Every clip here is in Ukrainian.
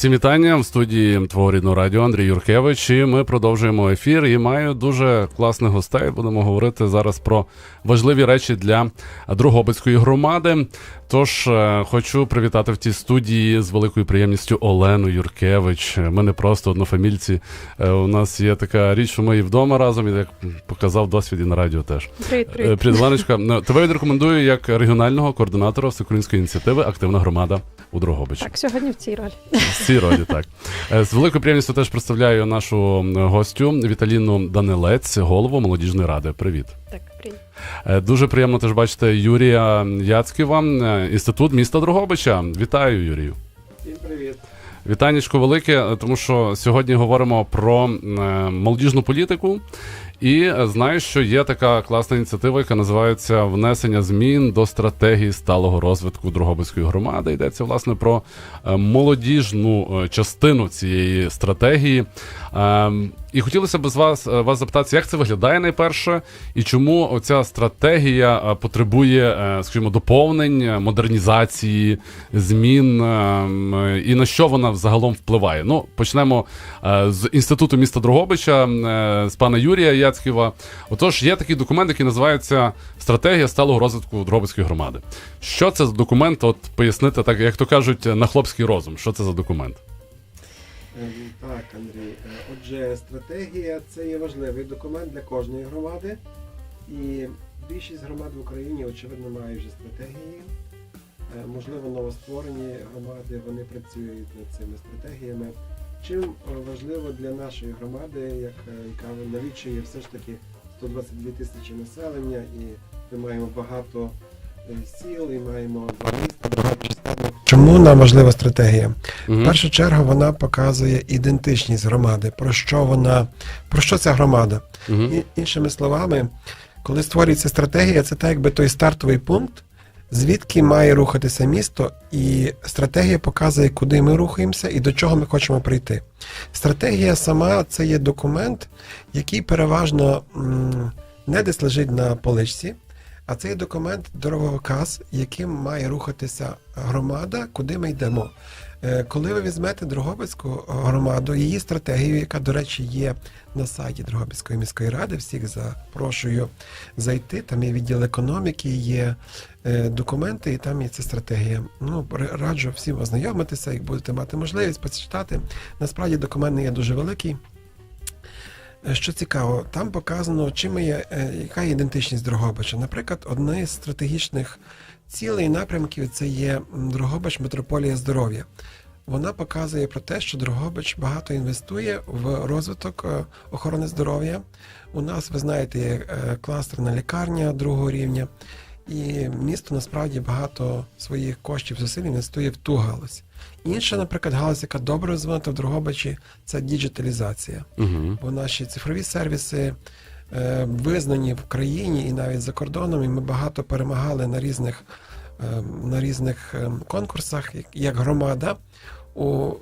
Всім вітання в студії твого рідного радіо Андрій Юркевич. І ми продовжуємо ефір. І маю дуже класних гостей. Будемо говорити зараз про важливі речі для Другобицької громади. Тож е, хочу привітати в тій студії з великою приємністю Олену Юркевич. Ми не просто однофамільці. Е, У нас є така річ, що ми і вдома разом, і як показав досвід і на радіо теж. Привіт, Е, привіт. Привіт, Оленочка. Ну, Тебе відрекомендую як регіонального координатора всеукраїнської ініціативи Активна громада у Другобичі. Так, сьогодні в цій ролі. Цій роді, так. Е, З великою приємністю теж представляю нашу гостю Віталіну Данилець, голову молодіжної ради. Привіт. Так, привіт. Е, Дуже приємно теж бачити Юрія Яцьківа, е, інститут міста Дрогобича. Вітаю, Юрію. Всім привіт. Вітанечко велике, тому що сьогодні говоримо про молодіжну політику. І знаєш, знаю, що є така класна ініціатива, яка називається внесення змін до стратегії сталого розвитку Дрогобицької громади. Йдеться власне про е, молодіжну е, частину цієї стратегії. Е, І хотілося б з вас е, вас запитати, як це виглядає найперше, і чому оця стратегія е, потребує, е, скажімо, доповнень, модернізації, змін, е, і на що вона взагалом впливає. Ну, почнемо з інституту міста Дрогобича, з пана Юрія Яцьківа. Отож, є такий документ, який називається Стратегія сталого розвитку Дрогобицької громади. Що це за документ? От пояснити, так як то кажуть, на хлопський розум. Що це за документ? Е, Так, Андрій. Е, Отже, стратегія це є важливий документ для кожної громади. І більшість громад в Україні, очевидно, мають вже стратегії. Е, Можливо, новостворені громади вони працюють над цими стратегіями. Чим важливо для нашої громади, яка налічує все ж таки 122 тисячі населення, і ми маємо багато сіл, і маємо два міста, багато. Чому нам важлива стратегія? В першу чергу вона показує ідентичність громади, про що вона, про що ця громада. І, іншими словами, коли створюється стратегія, це так якби той стартовий пункт, звідки має рухатися місто, і стратегія показує, куди ми рухаємося і до чого ми хочемо прийти. Стратегія сама це є документ, який переважно м, не десь лежить на поличці. А це є документ дороговиказ, яким має рухатися громада, куди ми йдемо. Е, Коли ви візьмете Дрогобицьку громаду, її стратегію, яка, до речі, є на сайті Дрогобицької міської ради, всіх запрошую зайти. Там є відділ економіки, є е, документи, і там є ця стратегія. Ну, раджу всім ознайомитися, як будете мати можливість почитати. Насправді документ не є дуже великий. Що цікаво, там показано, чим є, е, яка є ідентичність Дрогобича. Наприклад, одне з стратегічних цілей і напрямків це є Дрогобич метрополія здоров'я. Вона показує про те, що Дрогобич багато інвестує в розвиток е, охорони здоров'я. У нас, ви знаєте, є е, кластерна лікарня другого рівня, і місто насправді багато своїх коштів зусиль інвестує в ту галузь. Інша, наприклад, галузь, яка добре розвинута в Дрогобичі, це діджиталізація Мгм. бо наші цифрові сервіси е, визнані в країні і навіть за кордоном, і ми багато перемагали на різних, е, на різних е, конкурсах, як громада, у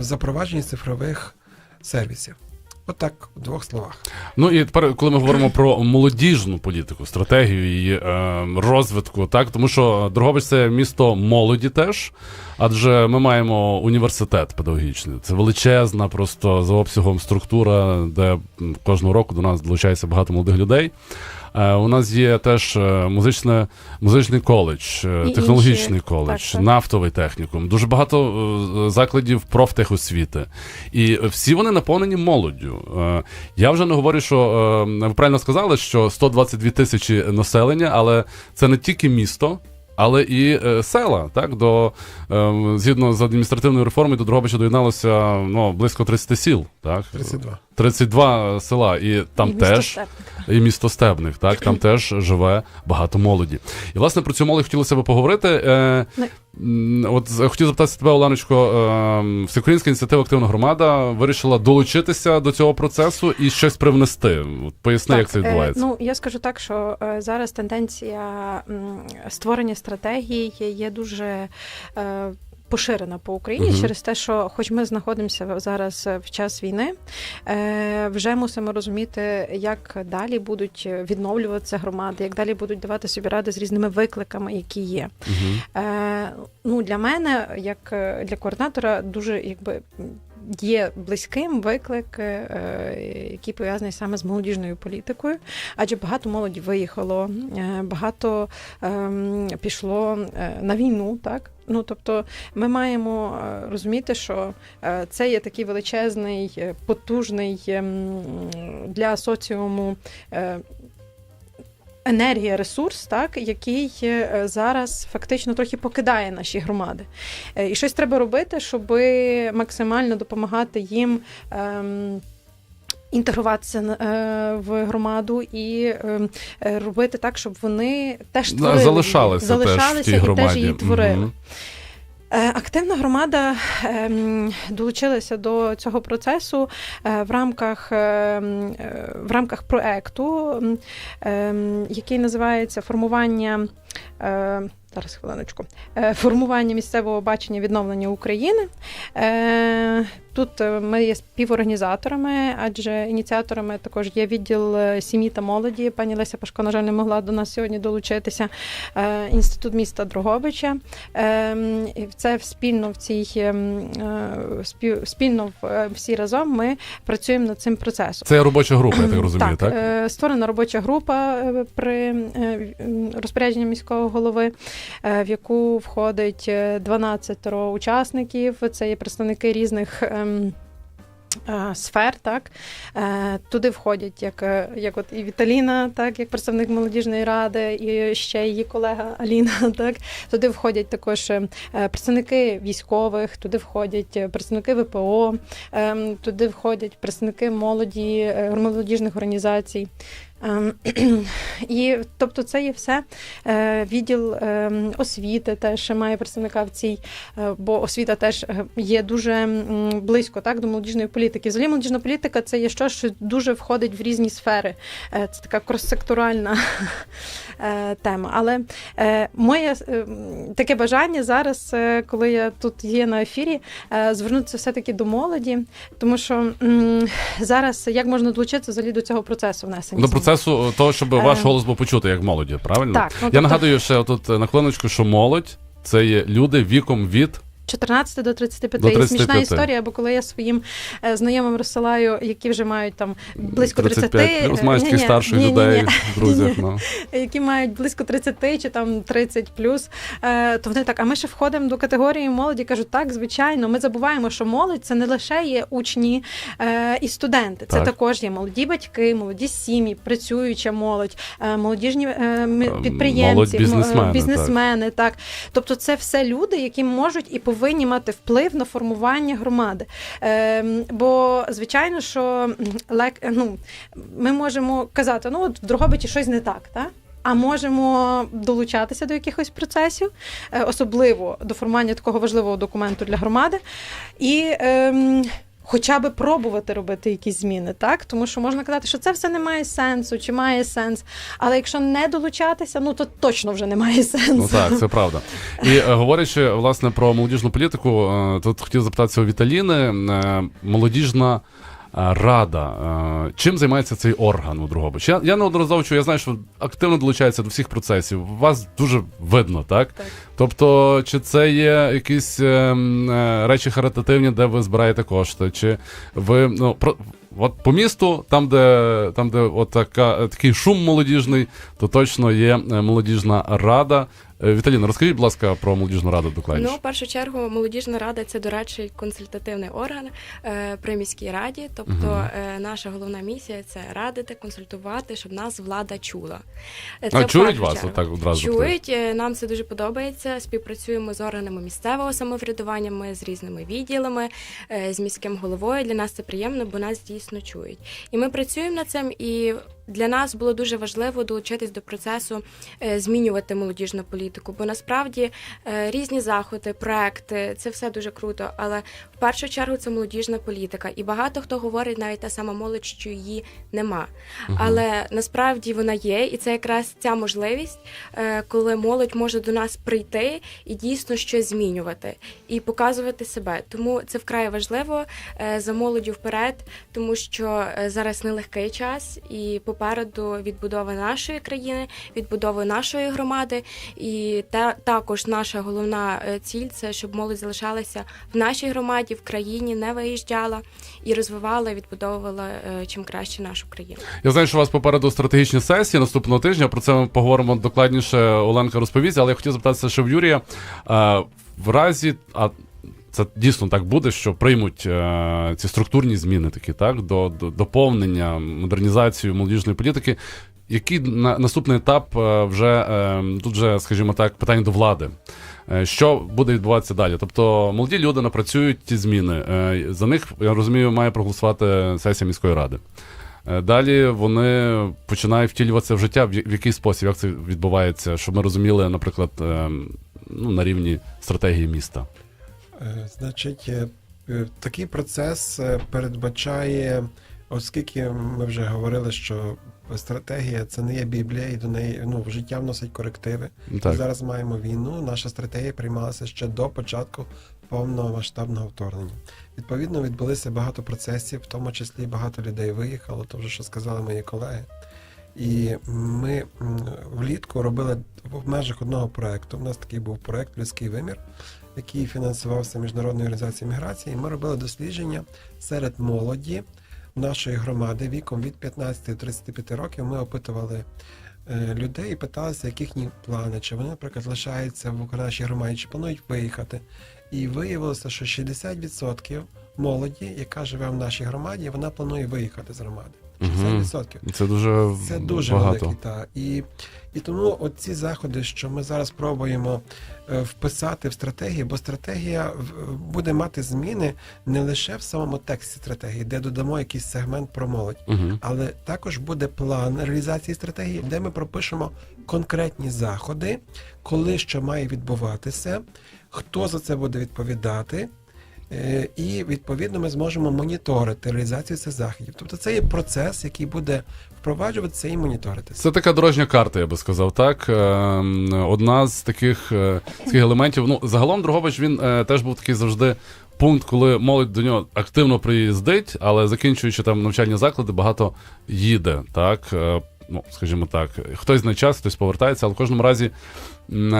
запровадженні цифрових сервісів. Отак, в двох словах. Ну і тепер, коли ми говоримо про молодіжну політику, стратегію її е, розвитку, так тому що Дрогобич це місто молоді теж, адже ми маємо університет педагогічний. Це величезна, просто за обсягом структура, де кожного року до нас долучається багато молодих людей. Е, у нас є теж е, музичне, музичний коледж, е, І технологічний інші. коледж, Так, так. нафтовий технікум, дуже багато закладів профтехосвіти. І всі вони наповнені молоддю. Е, Я вже не говорю, що е, ви правильно сказали, що 122 тисячі населення, але це не тільки місто. Але і е, села, так до е, згідно з адміністративною реформою до Дрогобича доєдналося ну, близько 30 сіл, так 32. 32 села, і там І теж і місто Стебник, так там теж живе багато молоді. І власне про цю молодь хотілося б поговорити. Е, от хотів запитати тебе, Оленочко, е, Всеукраїнська ініціатива Активна громада вирішила долучитися до цього процесу і щось привнести. От Поясни, як це е, відбувається. Ну я скажу так, що е, зараз тенденція створення стратегії є дуже. е, поширена по Україні Мгм. через те, що, хоч ми знаходимося зараз е, в час війни, е, вже мусимо розуміти, як далі будуть відновлюватися громади, як далі будуть давати собі ради з різними викликами, які є. Е, ну, для мене, як для координатора, дуже якби. Є близьким виклик, е, який пов'язаний саме з молодіжною політикою, адже багато молоді виїхало, е, багато ем, пішло е, на війну, так. Ну тобто, ми маємо розуміти, що це є такий величезний, потужний ем, для соціуму. Енергія, ресурс, так, який е, зараз фактично трохи покидає наші громади. Е, І щось треба робити, щоб максимально допомагати їм. Ем, Інтегруватися е, в громаду і ем, робити так, щоб вони теж творили, Залишалися, залишалися теж в тій і громаді. теж її творили. Мгм. Е, Активна громада ем, долучилася до цього процесу е, в рамках ем, е, в рамках проекту, ем, який називається формування. Зараз хвилиночку. Е, Формування місцевого бачення відновлення України. Е, Тут е, ми є співорганізаторами, адже ініціаторами також є відділ сім'ї та молоді. Пані Леся Пашко, на жаль, не могла до нас сьогодні долучитися. Інститут міста Дрогобича. Це спільно в цій спільно всі разом ми працюємо над цим процесом. Це робоча група, я так розумію, так? е, Створена робоча група при розпорядженні міського голови, в яку входить е, 12 учасників. Це є представники різних. ем, е, Сфер, так Е, туди входять як, е, як от і Віталіна, так як представник молодіжної ради, і ще її колега Аліна. Так туди входять також е, представники військових, туди входять е, представники ВПО, ем, туди входять представники молоді, е, молодіжних організацій. Ем, І тобто це є все е, відділ ем, освіти теж має представника в цій, е, бо освіта теж е, є дуже близько так до молодіжної політики. Взагалі молодіжна політика це є щось, що дуже входить в різні сфери. Це така кроссекторальна тема. Але моє таке бажання зараз, коли я тут є на ефірі, звернутися все-таки до молоді, тому що зараз як можна долучитися взагалі до цього процесу внесення? До змін? Процесу того, щоб Е. ваш голос був почути як молоді, правильно? Так, ну, Я тобто- нагадую ще отут на хвилиночку, що молодь це є люди віком від 14 до 35. До І смішна історія, бо коли я своїм е, знайомим розсилаю, які вже мають там близько 30, 35, плюс е, ні-ні, старших ні-ні-ні. людей. Ну. які мають близько 30 чи там 30 плюс, е, то вони так, а ми ще входимо до категорії молоді. Кажуть, так, звичайно, ми забуваємо, що молодь це не лише є учні і студенти, це Так. також є молоді батьки, молоді сім'ї, працююча молодь, молодіжні підприємці, молодь, бізнесмени, бізнесмени. Так. Тобто, це все люди, які можуть і повинні мати вплив на формування громади. Е, бо, звичайно, що ну, ми можемо казати, ну от в Дрогобичі щось не так, так? А можемо долучатися до якихось процесів, е, особливо до формування такого важливого документу для громади, і ем, хоча би пробувати робити якісь зміни, так? Тому що можна казати, що це все не має сенсу, чи має сенс. Але якщо не долучатися, ну то точно вже не має сенсу. Ну так, це правда. І е, говорячи власне про молодіжну політику, е, тут хотів запитатися у Віталіни. е, Молодіжна рада. е, Чим займається цей орган у Другобичі? Я, я неодноразово чую, я знаю, що активно долучається до всіх процесів. Вас дуже видно, так? Так. Тобто, чи це є якісь е, е, речі харитативні, де ви збираєте кошти? Чи ви ну про от по місту, там, де там, де от така, такий шум молодіжний, то точно є е, молодіжна рада. Е, Віталіна, розкажіть, будь ласка, про молодіжну раду докладніше. Ну, в першу чергу, молодіжна рада це дорадчий консультативний орган е, при міській раді. Тобто, е, наша головна місія це радити, консультувати, щоб нас влада чула. Е, а чують вас чергу. отак одразу? Чують, нам це дуже подобається. Співпрацюємо з органами місцевого самоврядування, ми з різними відділами, з міським головою. Для нас це приємно, бо нас дійсно чують. І ми працюємо над цим. І для нас було дуже важливо долучитись до процесу е, змінювати молодіжну політику бо насправді е, різні заходи, проекти це все дуже круто. Але в першу чергу це молодіжна політика, і багато хто говорить навіть та сама молодь, що її нема. Але насправді вона є, і це якраз ця можливість, е, коли молодь може до нас прийти і дійсно щось змінювати і показувати себе. Тому це вкрай важливо за молоддю вперед, тому що зараз нелегкий час, і попереду відбудова нашої країни, відбудова нашої громади. І та також наша головна е, ціль це щоб молодь залишалася в нашій громаді, в країні, не виїжджала і розвивала, відбудовувала е, чим краще нашу країну. Я знаю, що у вас попереду стратегічні сесії наступного тижня. Про це ми поговоримо докладніше. Оленка розповість, але я хотів запитатися, що в Юрія е, в разі, а це дійсно так буде, що приймуть е, ці структурні зміни, такі так, до, до доповнення, модернізацію молодіжної політики. Який на, наступний етап е, вже е, тут вже, скажімо так, питання до влади. Е, Що буде відбуватися далі? Тобто молоді люди напрацюють ті зміни. Е, За них я розумію, має проголосувати сесія міської ради. Е, Далі вони починають втілюватися в життя. В який спосіб, як це відбувається, щоб ми розуміли, наприклад, ну, на рівні стратегії міста. Е, Значить, е, е, такий процес передбачає, оскільки ми вже говорили, що стратегія це не є Біблія, і до неї ну, в життя вносить корективи. Так. Зараз маємо війну. Наша стратегія приймалася ще до початку повномасштабного вторгнення. Відповідно, відбулися багато процесів, в тому числі багато людей виїхало, то вже що сказали мої колеги. І ми влітку робили в межах одного проекту. У нас такий був проект Людський вимір, який фінансувався Міжнародною організацією міграції. Ми робили дослідження серед молоді нашої громади віком від 15 до 35 років. Ми опитували е, людей і питалися, які їхні плани, чи вони, наприклад, лишаються в нашій громаді, чи планують виїхати. І виявилося, що 60% молоді, яка живе в нашій громаді, вона планує виїхати з громади. 60%. Це дуже, Це дуже багато. великий, та. І, і тому оці заходи, що ми зараз пробуємо е, вписати в стратегію, бо стратегія в- буде мати зміни не лише в самому тексті стратегії, де додамо якийсь сегмент про молодь, Угу. але також буде план реалізації стратегії, де ми пропишемо конкретні заходи, коли що має відбуватися, хто за це буде відповідати. Е, І відповідно ми зможемо моніторити реалізацію цих заходів. Тобто це є процес, який буде впроваджуватися і моніторитися. Це така дорожня карта, я би сказав. Так, Ем, одна з таких, е, таких елементів. Ну, загалом Дрогобич він е, теж був такий завжди. Пункт, коли молодь до нього активно приїздить, але закінчуючи там навчальні заклади, багато їде. Так, Е, ну скажімо так, хтось на час, хтось повертається, але в кожному разі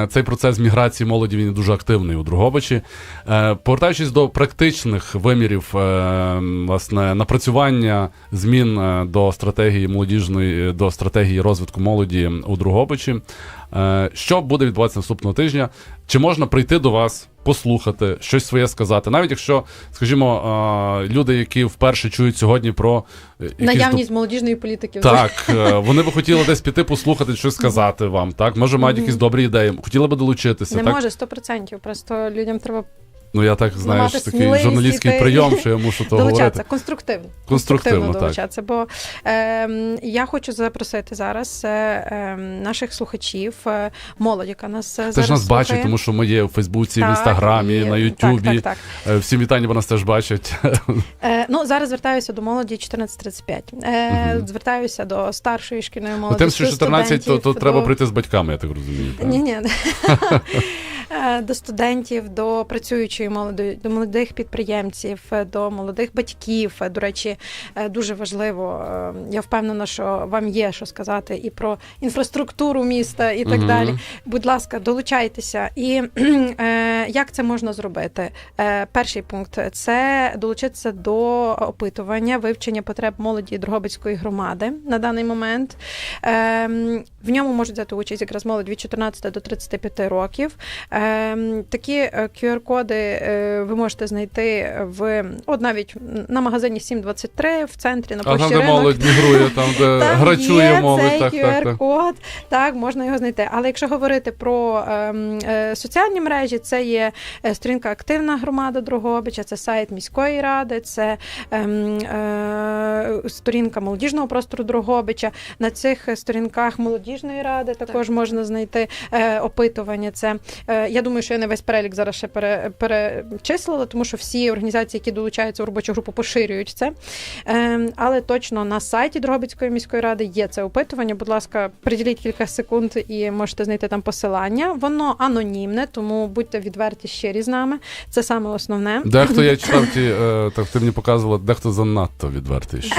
цей процес міграції молоді він дуже активний у Другобичі. Е, Повертаючись до практичних вимірів, е, власне, напрацювання змін е, до стратегії молодіжної, до стратегії розвитку молоді у Другобичі. Е, Що буде відбуватися наступного тижня? Чи можна прийти до вас, послухати, щось своє сказати? Навіть якщо, скажімо, е, люди, які вперше чують сьогодні про наявність до... Молодіжної політики. так, е, вони би хотіли десь піти послухати, щось сказати вам. Так, може, мають якісь добрі ідеї, хотіли би долучитися. Не так? може 100%. Просто людям треба Ну я так знаєш, мати такий журналістський іти. прийом, що я мушу то долучатися говорити. конструктивно. Конструктивно, так. Бо е, я хочу запросити зараз е, е, наших слухачів, е, молодь, яка нас е, Ти зараз ж нас слухає. бачить, тому що ми є в Фейсбуці, в інстаграмі, і- на Ютубі. Так, так, Е, Всім вітання, бо нас теж бачать. Е, ну, зараз звертаюся до молоді 14-35. Е, Мгм. Звертаюся до старшої шкільної Ну, молоді. Тим, що 14, то, то студентів, треба прийти з батьками, я так розумію. так? Ні, ні. Е, До студентів, до працюючої молоді, до молодих підприємців, е, до молодих батьків. Е, До речі, дуже важливо. Я впевнена, що вам є що сказати і про інфраструктуру міста, і так Мгм. далі. Будь ласка, долучайтеся. І як це можна зробити? Е, перший пункт це долучитися до опитування, вивчення потреб молоді Дрогобицької громади на даний момент. Е, в ньому можуть взяти участь якраз молодь від 14 до 35 років. Е, такі е, QR-коди е, ви можете знайти в от навіть на магазині 723 в центрі на А там, площі де молодь мігрує, там, де Там грачує є молодь. цей Так, так, так. QR-код, так, можна його знайти. Але якщо говорити про ем, е, соціальні мережі, це є є е, сторінка Активна громада Дрогобича, це сайт міської ради, це ем, е, сторінка молодіжного простору Дрогобича. На цих сторінках молодіжної ради також можна знайти е, опитування. Це е, я думаю, що я не весь перелік зараз ще пере, перечислила, тому що всі організації, які долучаються в робочу групу, поширюють це. Е, але точно на сайті Дрогобицької міської ради є це опитування. Будь ласка, приділіть кілька секунд і можете знайти там посилання. Воно анонімне, тому будьте відверті щирі з нами. Це саме основне. Дехто я читав ті, е, так ти мені показувала, дехто занадто відвертий.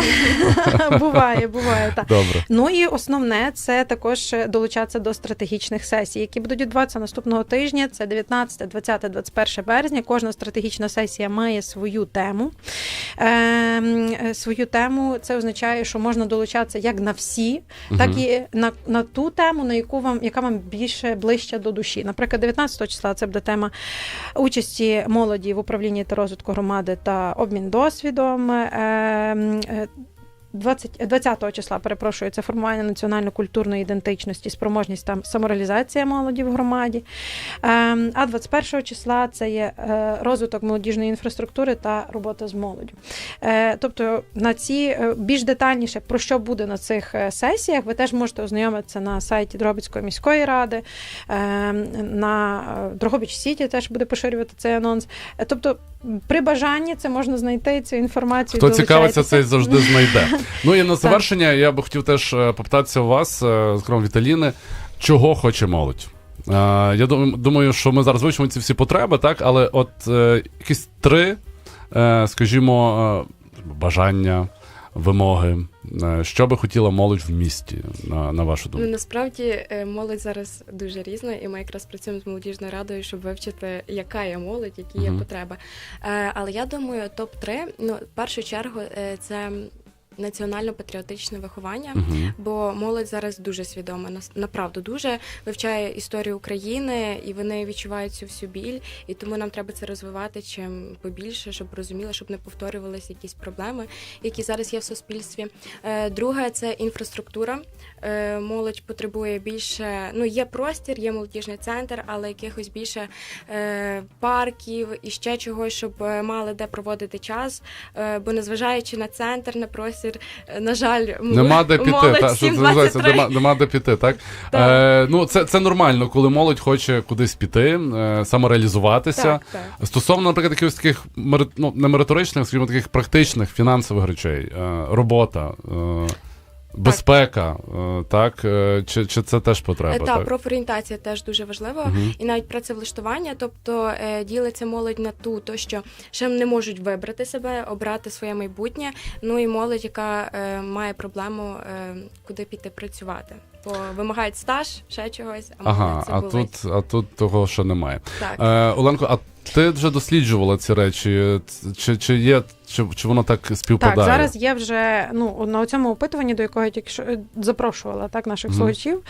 Буває, буває так. Добре. Ну і основне це також долучатися до стратегічних сесій, які будуть відбуватися наступного тижня. Це 19, 20, 21 березня. Кожна стратегічна сесія має свою тему. Ем, свою тему це означає, що можна долучатися як на всі, так і на, на ту тему, на яку вам яка вам більше ближча до душі. Наприклад, 19 числа це буде тема участі молоді в управлінні та розвитку громади та обмін досвідом. Ем, е, 20, 20 числа, перепрошую, це формування національно-культурної ідентичності, спроможність та самореалізація молоді в громаді. Ем, а 21 числа це є е, розвиток молодіжної інфраструктури та робота з молоддю. Е, тобто на ці е, більш детальніше про що буде на цих е, сесіях, ви теж можете ознайомитися на сайті Дрогобицької міської ради, ем, на е, Дрогобич Сіті теж буде поширювати цей анонс. Е, Тобто, при бажанні це можна знайти цю інформацію. Хто цікавиться, цей завжди знайде. Ну і на завершення я би хотів теж е, попитатися у вас, е, зокрема Віталіни, чого хоче молодь. Е, Я думаю, що ми зараз вивчимо ці всі потреби, так, але от якісь три, скажімо, бажання, вимоги, що би хотіла молодь в місті, на, на вашу Ну думку. насправді е, молодь зараз дуже різна, і ми якраз працюємо з молодіжною радою, щоб вивчити, яка є молодь, які є Мгм. потреби. Е, Але я думаю, топ 3 ну в першу чергу це національно-патріотичне виховання. Мгм. Бо молодь зараз дуже свідома, направду дуже вивчає історію України, і вони відчувають цю всю біль. І тому нам треба це розвивати чим побільше, щоб розуміли, щоб не повторювалися якісь проблеми, які зараз є в суспільстві. Е, Друге це інфраструктура. Е, Молодь потребує більше. Ну є простір, є молодіжний центр, але якихось більше е, парків і ще чогось, щоб мали де проводити час. Бо незважаючи на центр, на простір, е, на жаль, Нема де піти, та, що це називається, нема, нема де піти, так? Так. Е, ну, це, це нормально, коли молодь хоче кудись піти, е, самореалізуватися. Так, так. Стосовно, наприклад, якихось таких ну, не мериторичних, скажімо, таких практичних фінансових речей, е, робота, е, безпека, е, так, е, чи, чи це теж потреба? Е, так? Та профорієнтація теж дуже важлива, Мгм. і навіть працевлаштування, тобто ділиться молодь на ту, то що ще не можуть вибрати себе, обрати своє майбутнє. Ну і молодь, яка має проблему, куди піти працювати, бо вимагають стаж, ще чогось, а Ага, це а болить. тут, а тут того ще немає. так. Е, Оленко, а ти вже досліджувала ці речі? Чи, чи є, чи, чи воно так співпадає? Так, зараз є вже ну на цьому опитуванні, до якого я тільки що е, запрошувала так наших Мгм. слухачів.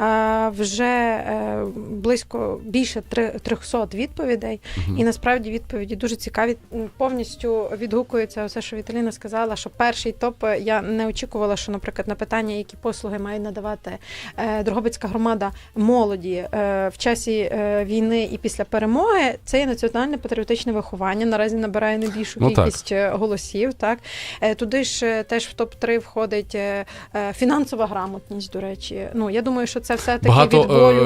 е, Вже е, близько більше три- 300 відповідей, Мгм. і насправді відповіді дуже цікаві. Повністю відгукується все, що Віталіна сказала. Що перший топ я не очікувала, що, наприклад, на питання, які послуги має надавати Дрогобицька громада молоді в часі війни і після перемоги, це є національне патріотичне виховання. Наразі набирає найбільшу Ну, кількість голосів. Так Е, туди ж е, теж в топ 3 входить е, е, фінансова грамотність. До речі, ну я думаю, що це все таки Багато відбою.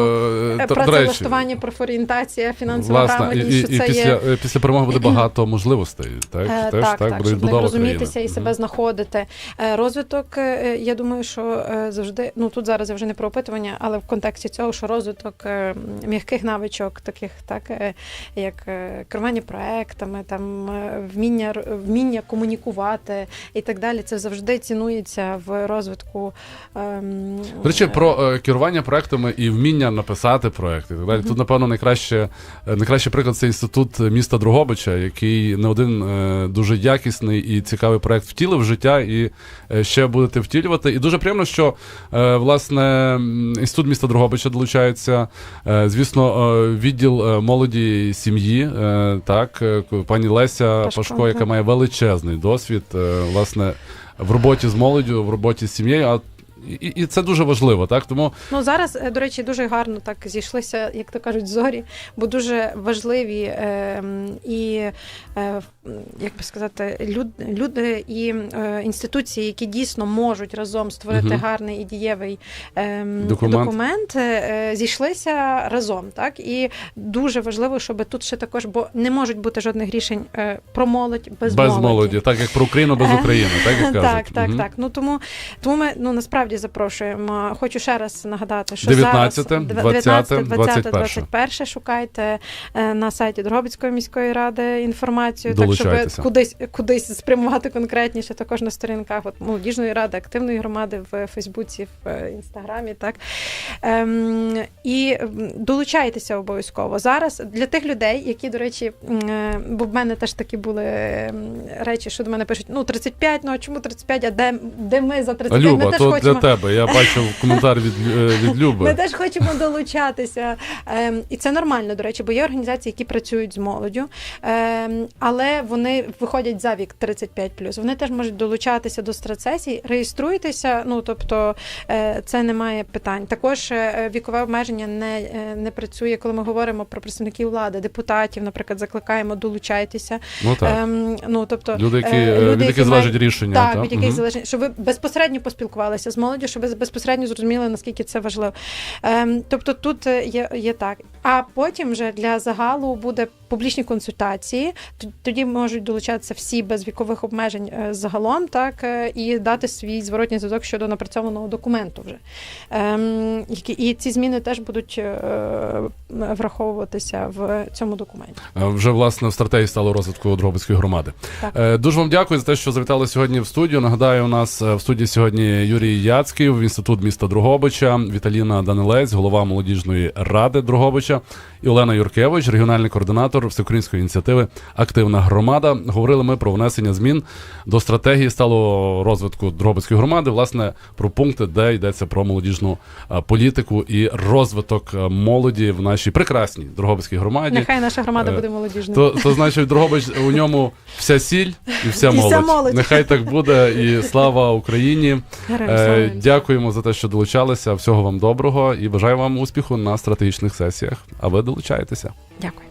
е, е, до- до Працевлаштування, профорієнтація, фінансова Власне, грамотність, і, що і це після, є е, після перемоги буде багато можливостей. Так, Е, Теж, так, так, буде щоб розумітися і себе знаходити. Е, Розвиток, е, я думаю, що е, завжди, ну тут зараз я вже не про опитування, але в контексті цього, що розвиток е, м'яких навичок, таких, так е, як е, керування проектами, там е, вміння вміння комунікувати і так далі, це завжди цінується в розвитку. ем, До речі, про е, керування проектами і вміння написати проекти. Так далі. Тут, напевно, найкраще, е, найкращий приклад це інститут міста Другобича, який не один е, дуже якісний і цікавий проект втілив в життя і ще будете втілювати. І дуже приємно, що е, власне інститут міста Другобича долучається. Е, Звісно, е, відділ молоді сім'ї, е, так, пані Леся Пашко, Пашко, яка має величезний досвід, е, власне, в роботі з молоддю, в роботі з сім'єю. А і, і це дуже важливо, так тому Ну зараз, е, до речі, дуже гарно так зійшлися, як то кажуть, зорі, бо дуже важливі е, і е, як би сказати, люд, люди і е, інституції, які дійсно можуть разом створити Мгм. гарний і дієвий е, Документ. документ е, зійшлися разом. Так і дуже важливо, щоб тут ще також, бо не можуть бути жодних рішень е, про молодь без, без молоді, так як про Україну без Е, України, так як кажуть. Так, так, Мгм. так. Ну тому, тому ми ну насправді запрошуємо. Хочу ще раз нагадати, що 19, зараз 20, 20, 21. 21 шукайте е, на сайті Дрогобицької міської ради інформацію, так щоб кудись кудись спрямувати конкретніше. Також на сторінках от, молодіжної ради, активної громади в Фейсбуці, в е, інстаграмі. Так ем, і долучайтеся обов'язково зараз для тих людей, які, до речі, е, бо в мене теж такі були речі, що до мене пишуть: ну 35, ну а чому 35, а де, де ми за 35? Люба, ми теж то хочемо. Тебе. Я бачив коментар від, е, від Люби. Ми теж хочемо долучатися. Ем, і це нормально, до речі, бо є організації, які працюють з молоддю, ем, але вони виходять за вік 35 Вони теж можуть долучатися до страцесій, реєструйтеся. Ну тобто е, це немає питань. Також е, вікове обмеження не, не працює, коли ми говоримо про представників влади, депутатів, наприклад, закликаємо долучайтеся. Ну так. Ем, ну тобто Люди, які, е, від яких які залежить рішення. так, та? від яких Мгм. залежить, щоб ви безпосередньо поспілкувалися з молоддю, щоб ви безпосередньо зрозуміли, наскільки це важливо. Ем, тобто тут е, є, є так. А потім вже для загалу буде публічні консультації. Тоді можуть долучатися всі без вікових обмежень е, загалом, так е, і дати свій зворотній зв'язок щодо напрацьованого документу. Вже ем, і ці зміни теж будуть е, враховуватися в цьому документі. Вже власне в стратегії стало розвитку Дрогобицької громади. Так. Дуже вам дякую за те, що завітали сьогодні в студію. Нагадаю, у нас в студії сьогодні Юрій Яцький, інститут міста Дрогобича, Віталіна Данилець, голова молодіжної ради Дрогобича, і Олена Юркевич, регіональний координатор всеукраїнської ініціативи Активна громада. Говорили ми про внесення змін до стратегії сталого розвитку Дрогобицької громади, власне, про пункти, де йдеться про молодіжну політику і розвиток молоді в нашій прекрасній Дрогобицькій громаді. Нехай наша громада Е, буде молодіжною. То, то значить, Дрогобич у ньому вся сіль і вся І вся молодь. молодь. Нехай так буде. І слава Україні. Героям. Е, дякуємо за те, що долучалися. Всього вам доброго і бажаю вам успіху на стратегічних сесіях. А ви долучаєтеся. Дякую.